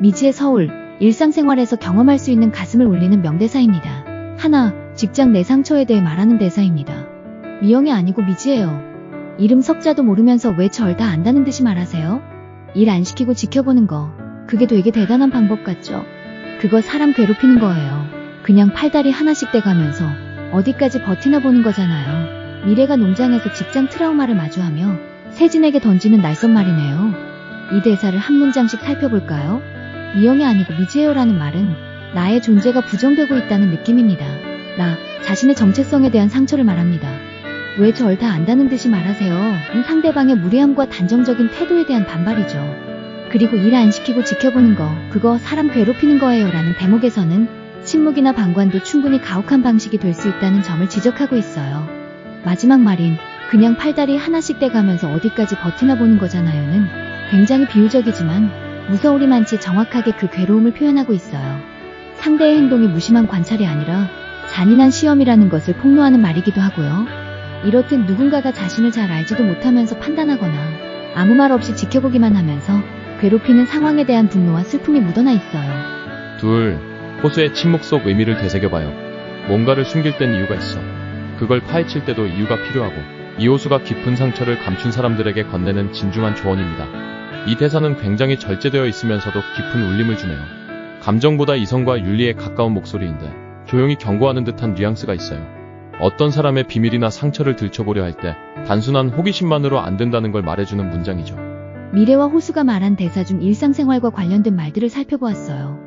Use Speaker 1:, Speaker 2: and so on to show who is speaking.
Speaker 1: 미지의 서울, 일상생활에서 경험할 수 있는 가슴을 울리는 명대사입니다. 하나, 직장 내 상처에 대해 말하는 대사입니다. 미영이 아니고 미지예요. 이름 석자도 모르면서 왜 절 다 안다는 듯이 말하세요? 일 안 시키고 지켜보는 거, 그게 되게 대단한 방법 같죠? 그거 사람 괴롭히는 거예요. 그냥 팔다리 하나씩 떼가면서 어디까지 버티나 보는 거잖아요. 미래가 농장에서 직장 트라우마를 마주하며 세진에게 던지는 날선 말이네요. 이 대사를 한 문장씩 살펴볼까요? 미영이 아니고 미지예요라는 말은 나의 존재가 부정되고 있다는 느낌입니다. 나, 자신의 정체성에 대한 상처를 말합니다. 왜 절 다 안다는 듯이 말하세요? 은 상대방의 무례함과 단정적인 태도에 대한 반발이죠. 그리고 일 안 시키고 지켜보는 거, 그거 사람 괴롭히는 거예요. 라는 대목에서는 침묵이나 방관도 충분히 가혹한 방식이 될 수 있다는 점을 지적하고 있어요. 마지막 말인, 그냥 팔다리 하나씩 떼가면서 어디까지 버티나 보는 거잖아요는 굉장히 비유적이지만 무서우리만치 정확하게 그 괴로움을 표현하고 있어요. 상대의 행동이 무심한 관찰이 아니라 잔인한 시험이라는 것을 폭로하는 말이기도 하고요. 이렇듯 누군가가 자신을 잘 알지도 못하면서 판단하거나 아무 말 없이 지켜보기만 하면서 괴롭히는 상황에 대한 분노와 슬픔이 묻어나 있어요.
Speaker 2: 둘, 호수의 침묵 속 의미를 되새겨봐요. 뭔가를 숨길 땐 이유가 있어. 그걸 파헤칠 때도 이유가 필요하고, 이 호수가 깊은 상처를 감춘 사람들에게 건네는 진중한 조언입니다. 이 대사는 굉장히 절제되어 있으면서도 깊은 울림을 주네요. 감정보다 이성과 윤리에 가까운 목소리인데, 조용히 경고하는 듯한 뉘앙스가 있어요. 어떤 사람의 비밀이나 상처를 들춰보려 할 때, 단순한 호기심만으로 안 된다는 걸 말해주는 문장이죠.
Speaker 1: 미래와 호수가 말한 대사 중 일상생활과 관련된 말들을 살펴보았어요.